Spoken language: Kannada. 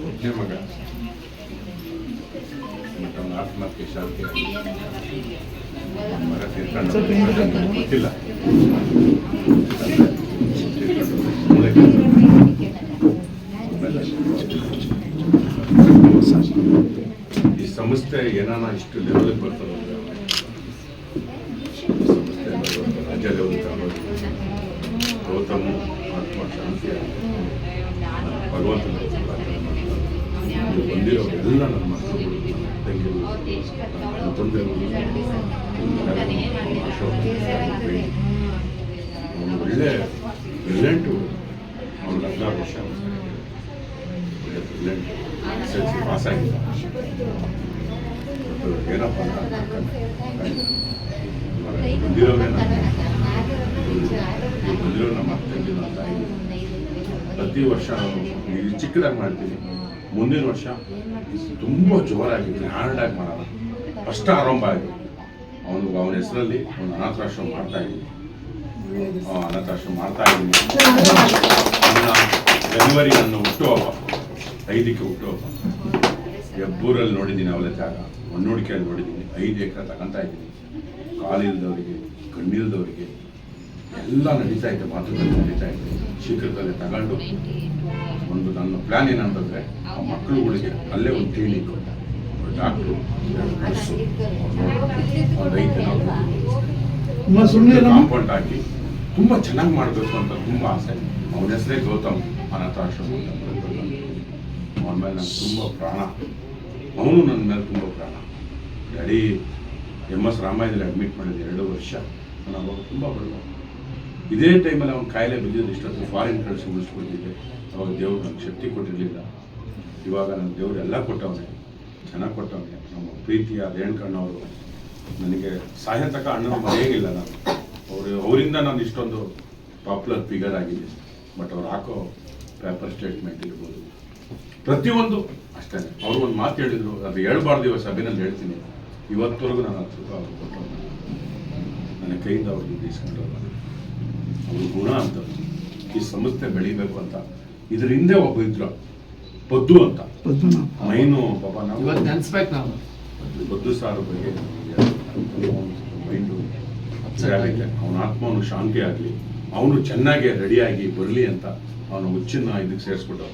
ಒಬ್ಬನೇ ಮಗ ಅವನ ಶಾಂತಿ ಮಗ ತೀರ್ಕೊಂಡು. ಗೊತ್ತಿಲ್ಲ ಈ ಸಂಸ್ಥೆ ಏನಾನ ಇಷ್ಟು ಲೆವೆಲ್ಗೆ ಬರ್ತದೆ ಸಂಸ್ಥೆ ರಾಜ್ಯ ಲೆವೆಲ್ ತಗೊಂಡು ಗೌತಮ್ ಆತ್ಮ ಶಾಂತಿ ಭಗವಂತನ ಇಲ್ಲಿ ಬಂದಿರೋ ಎಲ್ಲ ನನ್ನ ಹದಿನಾರು ವರ್ಷ ಒಳ್ಳೆ ಪಾಸ್ ಬಂದಿರೋ ನಮ್ಮ ಪ್ರತಿ ವರ್ಷ ಚಿಕ್ಕದಾಗಿ ಮಾಡ್ತೀನಿ ಮುಂದಿನ ವರ್ಷ ತುಂಬ ಜೋರಾಗಿತ್ತು ಆಗಿ ಮಾಡೋಣ ಫಸ್ಟ್ ಆರಂಭ ಆಯ್ತು. ಅವನು ಅವನ ಹೆಸರಲ್ಲಿ ಅವನು ಅನಾಥಾಶ್ರಮ ಮಾಡ್ತಾ ಇದ್ದೀನಿ. ಅನಾಥಾಶ್ರಮ ಮಾಡ್ತಾ ಇದ್ದೀನಿ. ಜನವರಿ ನನ್ನ ಹುಟ್ಟುಹಬ್ಬ ಐದಕ್ಕೆ ಹುಟ್ಟುಹಬ್ಬ ಹೆಬ್ಬೂರಲ್ಲಿ ನೋಡಿದ್ದೀನಿ ಅವಳ ಜಾಗ. ಮಣ್ಣುಡಿಕೆಯಲ್ಲಿ ನೋಡಿದ್ದೀನಿ. ಐದು ಎಕರೆ ತಗೊಂತ ಇದ್ದೀನಿ. ಕಾಲಿಲ್ದವರಿಗೆ, ಕಣ್ಣಿಲ್ದವರಿಗೆ ಎಲ್ಲ ನಡೀತಾ ಇದೆ ಮಾತುಕತೆ ನಡೀತಾ ಇದೆ. ಶೀಘ್ರದಲ್ಲೇ ತಗೊಂಡು ಒಂದು ನನ್ನ ಪ್ಲಾನ್ ಏನಂತಂದ್ರೆ ಆ ಮಕ್ಕಳುಗಳಿಗೆ ಅಲ್ಲೇ ಒಂದು ಕ್ಲಿನಿಕ್ ಡಾಕ್ಟ್ರು ಒಂದು ಐದು ಜನ ಅಮ್ಮ ಸುಮ್ಮನೆ ಕಾಂಪೌಂಡ್ ಹಾಕಿ ತುಂಬ ಚೆನ್ನಾಗಿ ಮಾಡಬೇಕು ಅಂತ ತುಂಬ ಆಸೆ. ಅವನ ಹೆಸರೇ ಗೌತಮ್ ಅನಾಥಾಶ್ರಮ ಅವನ ಮೇಲೆ ನಂಗೆ ತುಂಬ ಪ್ರಾಣ. ಅವನು ನನ್ನ ಮೇಲೆ ತುಂಬ ಪ್ರಾಣ. ಡ್ಯಾಡಿ ಎಂ ಎಸ್ ರಾಮಾಯಣದಲ್ಲಿ ಅಡ್ಮಿಟ್ ಮಾಡಿದ ಎರಡು ವರ್ಷ. ನಾನು ಅವಾಗ ತುಂಬ ಬಡವ ಇದೇ ಟೈಮಲ್ಲಿ ಅವ್ನ ಕಾಯಿಲೆ ಬಿದ್ದಿದ್ದು ಇಷ್ಟೊತ್ತು ಫಾರಿನ್ ಕಳಿಸಿ ಉಳಿಸ್ಕೊಂಡಿದ್ದೆ ಅವಾಗ ದೇವ್ರು ನನಗೆ ಶಕ್ತಿ ಕೊಟ್ಟಿರಲಿಲ್ಲ. ಇವಾಗ ನನ್ನ ದೇವ್ರು ಎಲ್ಲ ಕೊಟ್ಟವನೇ. ಚೆನ್ನಾಗಿ ಕೊಟ್ಟವನೇ. ನಮ್ಮ ಪ್ರೀತಿಯ ರೇಣುಕಣ್ಣವರು ನನಗೆ ಸಾಯಂತಕ ಅಣ್ಣನ ಮರೆಯಂಗಿಲ್ಲ ನಾನು. ಅವರು, ಅವರಿಂದ ನಾನು ಇಷ್ಟೊಂದು ಪಾಪ್ಯುಲರ್ ಫಿಗರ್ ಆಗಿದೆ ಬಟ್ ಅವ್ರು ಹಾಕೋ ಪೇಪರ್ ಸ್ಟೇಟ್ಮೆಂಟ್ ಇರ್ಬೋದು. ಪ್ರತಿಯೊಂದು ಅಷ್ಟೇ. ಅವರು ಒಂದು ಮಾತು ಹೇಳಿದರು. ಅದು ಹೇಳ್ಬಾರ್ದು ಇವತ್ತು ಸಭೆನಲ್ಲಿ ಹೇಳ್ತೀನಿ. ಇವತ್ತವರೆಗೂ ನಾನು ಹತ್ತು ರೂಪಾಯಿ ಅವ್ರು ನನ್ನ ಕೈಯಿಂದ ಅವ್ರಿಗೆ ಇಸ್ಕೊಂಡವ್ರು ಗುಣ ಅಂತ. ಈ ಸಂಸ್ಥೆ ಬೆಳಿಬೇಕು ಅಂತ. ಇದ್ರ ಹಿಂದೆ ಒಬ್ಬ ಇದ್ರು. ಪದ್ದು ಅಂತ. ಮೈನು ಪಾಪ ನಾವು ನೆನ್ಸ್ಬೇಕು ನಾವು. ಬದ್ದು ಸಾರು ಬಗ್ಗೆ ಮೈಂಡು ಅವನ ಆತ್ಮವನ್ನು ಶಾಂತಿ ಆಗಲಿ ಅವನು ಚೆನ್ನಾಗಿ ರೆಡಿಯಾಗಿ ಬರಲಿ ಅಂತ. ಅವನ ಹುಚ್ಚನ್ನ ಇದಕ್ಕೆ ಸೇರಿಸ್ಬಿಟ್ಟು